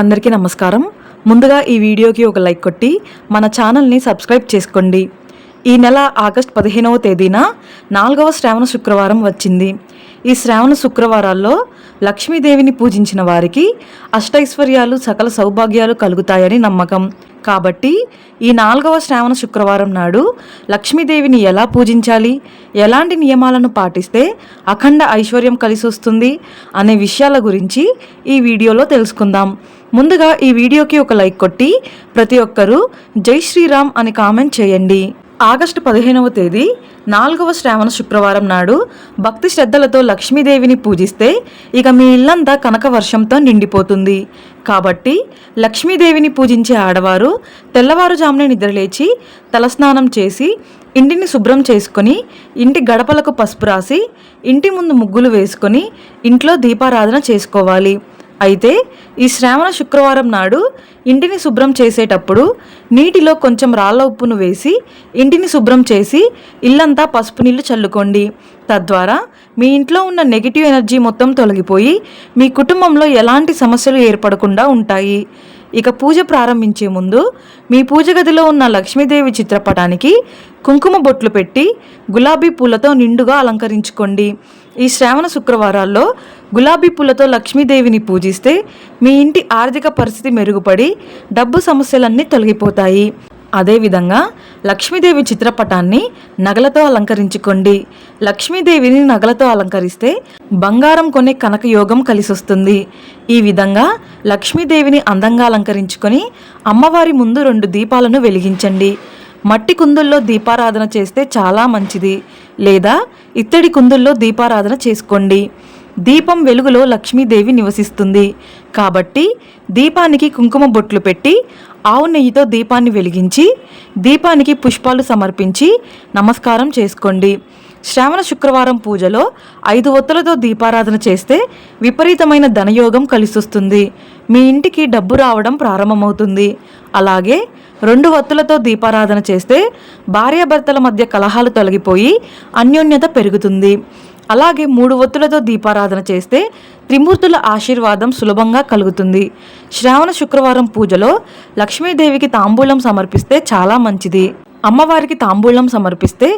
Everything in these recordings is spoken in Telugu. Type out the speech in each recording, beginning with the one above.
అందరికీ నమస్కారం. ముందుగా ఈ వీడియోకి ఒక లైక్ కొట్టి మన ఛానల్ని సబ్స్క్రైబ్ చేసుకోండి. ఈ నెల ఆగస్ట్ పదిహేనవ తేదీన నాలుగవ శ్రావణ శుక్రవారం వచ్చింది. ఈ శ్రావణ శుక్రవారాల్లో లక్ష్మీదేవిని పూజించిన వారికి అష్టైశ్వర్యాలు సకల సౌభాగ్యాలు కలుగుతాయని నమ్మకం. కాబట్టి ఈ నాలుగవ శ్రావణ శుక్రవారం నాడు లక్ష్మీదేవిని ఎలా పూజించాలి? ఎలాంటి నియమాలను పాటిస్తే అఖండ ఐశ్వర్యం కలిసి వస్తుంది అనే విషయాల గురించి ఈ వీడియోలో తెలుసుకుందాం. ముందుగా ఈ వీడియోకి ఒక లైక్ కొట్టి ప్రతి ఒక్కరూ జై శ్రీరామ్ అని కామెంట్ చేయండి. ఆగస్టు పదిహేనవ తేదీ నాలుగవ శ్రావణ శుక్రవారం నాడు భక్తి శ్రద్ధలతో లక్ష్మీదేవిని పూజిస్తే ఇక మీ ఇల్లంతా కనక వర్షంతో నిండిపోతుంది. కాబట్టి లక్ష్మీదేవిని పూజించే ఆడవారు తెల్లవారుజామునే నిద్రలేచి తలస్నానం చేసి ఇంటిని శుభ్రం చేసుకొని ఇంటి గడపలకు పసుపు రాసి ఇంటి ముందు ముగ్గులు వేసుకొని ఇంట్లో దీపారాధన చేసుకోవాలి. అయితే ఈ శ్రావణ శుక్రవారం నాడు ఇంటిని శుభ్రం చేసేటప్పుడు నీటిలో కొంచెం రాళ్ళ ఉప్పును వేసి ఇంటిని శుభ్రం చేసి ఇల్లంతా పసుపు నీళ్ళు చల్లుకోండి. తద్వారా మీ ఇంట్లో ఉన్న నెగిటివ్ ఎనర్జీ మొత్తం తొలగిపోయి మీ కుటుంబంలో ఎలాంటి సమస్యలు ఏర్పడకుండా ఉంటాయి. ఇక పూజ ప్రారంభించే ముందు మీ పూజ గదిలో ఉన్న లక్ష్మీదేవి చిత్రపటానికి కుంకుమ బొట్లు పెట్టి గులాబీ పూలతో నిండుగా అలంకరించుకోండి. ఈ శ్రావణ శుక్రవారాల్లో గులాబీ పూలతో లక్ష్మీదేవిని పూజిస్తే మీ ఇంటి ఆర్థిక పరిస్థితి మెరుగుపడి డబ్బు సమస్యలన్నీ తొలగిపోతాయి. అదేవిధంగా లక్ష్మీదేవి చిత్రపటాన్ని నగలతో అలంకరించుకోండి. లక్ష్మీదేవిని నగలతో అలంకరిస్తే బంగారం కొనే కనక యోగం కలిసొస్తుంది. ఈ విధంగా లక్ష్మీదేవిని అందంగా అలంకరించుకొని అమ్మవారి ముందు రెండు దీపాలను వెలిగించండి. మట్టి కుందుల్లో దీపారాధన చేస్తే చాలా మంచిది. లేదా ఇత్తడి కుందుల్లో దీపారాధన చేసుకోండి. దీపం వెలుగులో లక్ష్మీదేవి నివసిస్తుంది. కాబట్టి దీపానికి కుంకుమ బొట్లు పెట్టి ఆవు నెయ్యితో దీపాన్ని వెలిగించి దీపానికి పుష్పాలు సమర్పించి నమస్కారం చేసుకోండి. శ్రావణ శుక్రవారం పూజలో ఐదు ఒత్తులతో దీపారాధన చేస్తే విపరీతమైన ధనయోగం కలిసొస్తుంది. మీ ఇంటికి డబ్బు రావడం ప్రారంభమవుతుంది. అలాగే రెండు వత్తులతో దీపారాధన చేస్తే భార్యాభర్తల మధ్య కలహాలు తొలగిపోయి అన్యోన్యత పెరుగుతుంది. అలాగే మూడు ఒత్తులతో దీపారాధన చేస్తే త్రిమూర్తుల ఆశీర్వాదం సులభంగా కలుగుతుంది. శ్రావణ శుక్రవారం పూజలో లక్ష్మీదేవికి తాంబూలం సమర్పిస్తే చాలా మంచిది. అమ్మవారికి తాంబూలం సమర్పిస్తే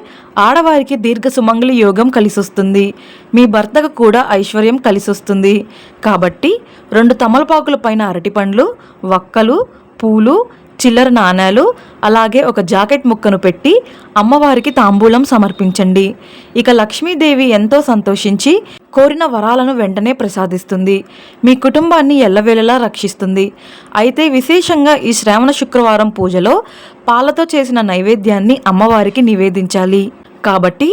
ఆడవారికి దీర్ఘ సుమంగళి యోగం కలిసొస్తుంది. మీ భర్తకు కూడా ఐశ్వర్యం కలిసొస్తుంది. కాబట్టి రెండు తమలపాకుల పైన అరటిపండ్లు వక్కలు పూలు చిల్లర నాణాలు అలాగే ఒక జాకెట్ ముక్కను పెట్టి అమ్మవారికి తాంబూలం సమర్పించండి. ఇక లక్ష్మీదేవి ఎంతో సంతోషించి కోరిన వరాలను వెంటనే ప్రసాదిస్తుంది. మీ కుటుంబాన్ని ఎల్లవేళలా రక్షిస్తుంది. అయితే విశేషంగా ఈ శ్రావణ శుక్రవారం పూజలో పాలతో చేసిన నైవేద్యాన్ని అమ్మవారికి నివేదించాలి. కాబట్టి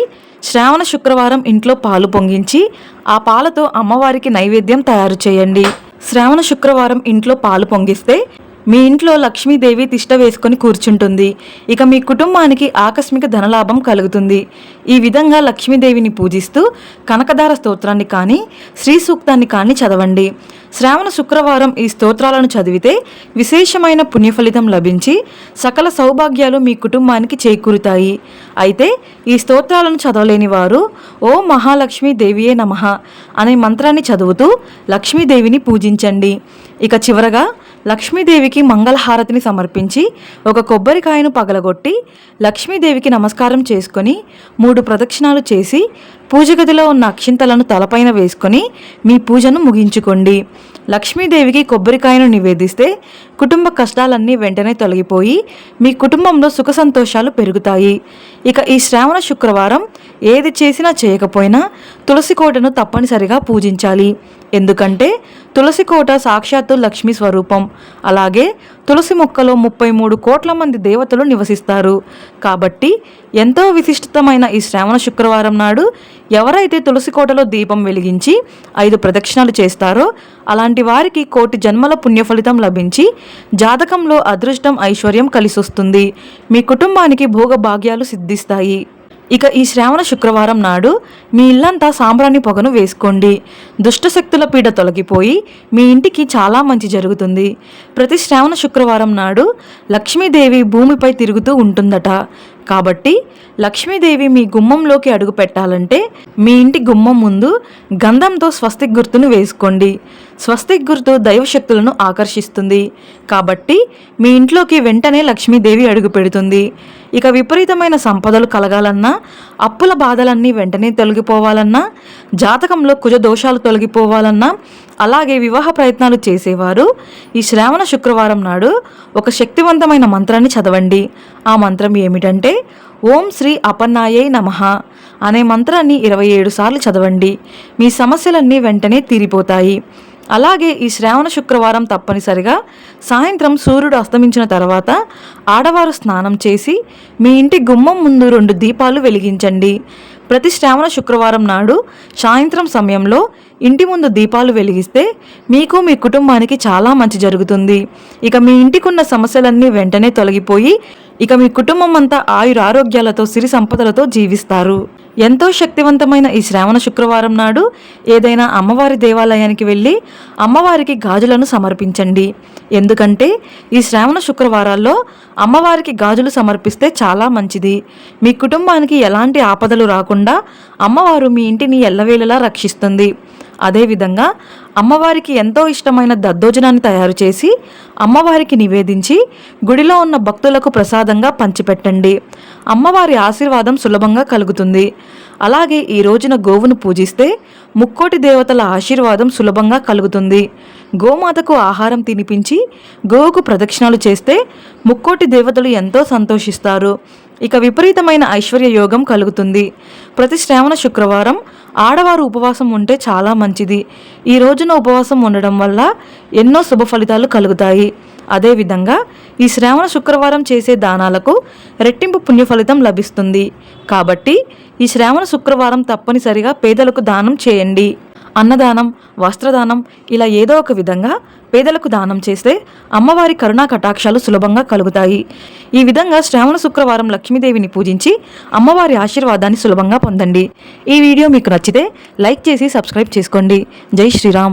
శ్రావణ శుక్రవారం ఇంట్లో పాలు పొంగించి ఆ పాలతో అమ్మవారికి నైవేద్యం తయారు చేయండి. శ్రావణ శుక్రవారం ఇంట్లో పాలు పొంగిస్తే మీ ఇంట్లో లక్ష్మీదేవి తిష్ట వేసుకొని కూర్చుంటుంది. ఇక మీ కుటుంబానికి ఆకస్మిక ధనలాభం కలుగుతుంది. ఈ విధంగా లక్ష్మీదేవిని పూజిస్తూ కనకదార స్తోత్రాన్ని కానీ శ్రీ సూక్తాన్ని కానీ చదవండి. శ్రావణ శుక్రవారం ఈ స్తోత్రాలను చదివితే విశేషమైన పుణ్యఫలితం లభించి సకల సౌభాగ్యాలు మీ కుటుంబానికి చేకూరుతాయి. అయితే ఈ స్తోత్రాలను చదవలేని వారు ఓ మహాలక్ష్మీ దేవియే నమః అనే మంత్రాన్ని చదువుతూ లక్ష్మీదేవిని పూజించండి. ఇక చివరగా లక్ష్మీదేవికి మంగళహారతిని సమర్పించి ఒక కొబ్బరికాయను పగలగొట్టి లక్ష్మీదేవికి నమస్కారం చేసుకొని మూడు ప్రదక్షిణాలు చేసి పూజ గదిలో ఉన్న అక్షింతలను తలపైన వేసుకొని మీ పూజను ముగించుకోండి. లక్ష్మీదేవికి కొబ్బరికాయను నివేదిస్తే కుటుంబ కష్టాలన్నీ వెంటనే తొలగిపోయి మీ కుటుంబంలో సుఖ సంతోషాలు పెరుగుతాయి. ఇక ఈ శ్రావణ శుక్రవారం ఏది చేసినా చేయకపోయినా తులసి కోటను తప్పనిసరిగా పూజించాలి. ఎందుకంటే తులసి కోట సాక్షాత్తు లక్ష్మీ స్వరూపం. అలాగే తులసి మొక్కలో ముప్పై మూడు కోట్ల మంది దేవతలు నివసిస్తారు. కాబట్టి ఎంతో విశిష్టమైన ఈ శ్రావణ శుక్రవారం నాడు ఎవరైతే తులసి కోటలో దీపం వెలిగించి ఐదు ప్రదక్షిణలు చేస్తారో అలాంటి వారికి కోటి జన్మల పుణ్యఫలితం లభించి జాతకంలో అదృష్టం ఐశ్వర్యం కలిసొస్తుంది. మీ కుటుంబానికి భోగభాగ్యాలు సిద్ధిస్తాయి. ఇక ఈ శ్రావణ శుక్రవారం నాడు మీ ఇల్లంతా సాంబ్రాణి పొగను వేసుకోండి. దుష్టశక్తుల పీడ తొలగిపోయి మీ ఇంటికి చాలా మంచి జరుగుతుంది. ప్రతి శ్రావణ శుక్రవారం నాడు లక్ష్మీదేవి భూమిపై తిరుగుతూ ఉంటుందట. కాబట్టి లక్ష్మీదేవి మీ గుమ్మంలోకి అడుగు పెట్టాలంటే మీ ఇంటి గుమ్మం ముందు గంధంతో స్వస్తిక్ గుర్తును వేసుకోండి. స్వస్తిక్ గుర్తు దైవశక్తులను ఆకర్షిస్తుంది. కాబట్టి మీ ఇంట్లోకి వెంటనే లక్ష్మీదేవి అడుగు పెడుతుంది. ఇక విపరీతమైన సంపదలు కలగాలన్నా అప్పుల బాధలన్నీ వెంటనే తొలగిపోవాలన్నా జాతకంలో కుజ దోషాలు తొలగిపోవాలన్నా అలాగే వివాహ ప్రయత్నాలు చేసేవారు. ఈ శ్రావణ శుక్రవారం నాడు ఒక శక్తివంతమైన మంత్రాన్ని చదవండి. ఆ మంత్రం ఏమిటంటే ఓం శ్రీ అపన్నాయై నమః అనే మంత్రాన్ని ఇరవై ఏడు సార్లు చదవండి. మీ సమస్యలన్నీ వెంటనే తీరిపోతాయి. అలాగే ఈ శ్రావణ శుక్రవారం తప్పనిసరిగా సాయంత్రం సూర్యుడు అస్తమించిన తర్వాత ఆడవారు స్నానం చేసి మీ ఇంటి గుమ్మం ముందు రెండు దీపాలు వెలిగించండి. ప్రతి శ్రావణ శుక్రవారం నాడు సాయంత్రం సమయంలో ఇంటి ముందు దీపాలు వెలిగిస్తే మీకు మీ కుటుంబానికి చాలా మంచి జరుగుతుంది. ఇక మీ ఇంటికున్న సమస్యలన్నీ వెంటనే తొలగిపోయి ఇక మీ కుటుంబం అంతా ఆయురారోగ్యాలతో సిరి సంపదలతో జీవిస్తారు. ఎంతో శక్తివంతమైన ఈ శ్రావణ శుక్రవారం నాడు ఏదైనా అమ్మవారి దేవాలయానికి వెళ్ళి అమ్మవారికి గాజులను సమర్పించండి. ఎందుకంటే ఈ శ్రావణ శుక్రవారాల్లో అమ్మవారికి గాజులు సమర్పిస్తే చాలా మంచిది. మీ కుటుంబానికి ఎలాంటి ఆపదలు రాకుండా అమ్మవారు మీ ఇంటిని ఎల్లవేళలా రక్షిస్తుంది. అదేవిధంగా అమ్మవారికి ఎంతో ఇష్టమైన దద్దోజనాన్ని తయారు చేసి అమ్మవారికి నివేదించి గుడిలో ఉన్న భక్తులకు ప్రసాదంగా పంచిపెట్టండి. అమ్మవారి ఆశీర్వాదం సులభంగా కలుగుతుంది. అలాగే ఈ రోజున గోవును పూజిస్తే ముక్కోటి దేవతల ఆశీర్వాదం సులభంగా కలుగుతుంది. గోమాతకు ఆహారం తినిపించి గోవుకు ప్రదక్షిణలు చేస్తే ముక్కోటి దేవతలు ఎంతో సంతోషిస్తారు. ఇక విపరీతమైన ఐశ్వర్య యోగం కలుగుతుంది. ప్రతి శ్రావణ శుక్రవారం ఆడవారు ఉపవాసం ఉంటే చాలా మంచిది. ఈ రోజున ఉపవాసం ఉండడం వల్ల ఎన్నో శుభ ఫలితాలు కలుగుతాయి. అదేవిధంగా ఈ శ్రావణ శుక్రవారం చేసే దానాలకు రెట్టింపు పుణ్య ఫలితం లభిస్తుంది. కాబట్టి ఈ శ్రావణ శుక్రవారం తప్పనిసరిగా పేదలకు దానం చేయండి. అన్నదానం వస్త్రదానం ఇలా ఏదో ఒక విధంగా పేదలకు దానం చేస్తే అమ్మవారి కరుణా కటాక్షాలు సులభంగా కలుగుతాయి. ఈ విధంగా శ్రావణ శుక్రవారం లక్ష్మీదేవిని పూజించి అమ్మవారి ఆశీర్వాదాన్ని సులభంగా పొందండి. ఈ వీడియో మీకు నచ్చితే లైక్ చేసి సబ్స్క్రైబ్ చేసుకోండి. జై శ్రీరామ్.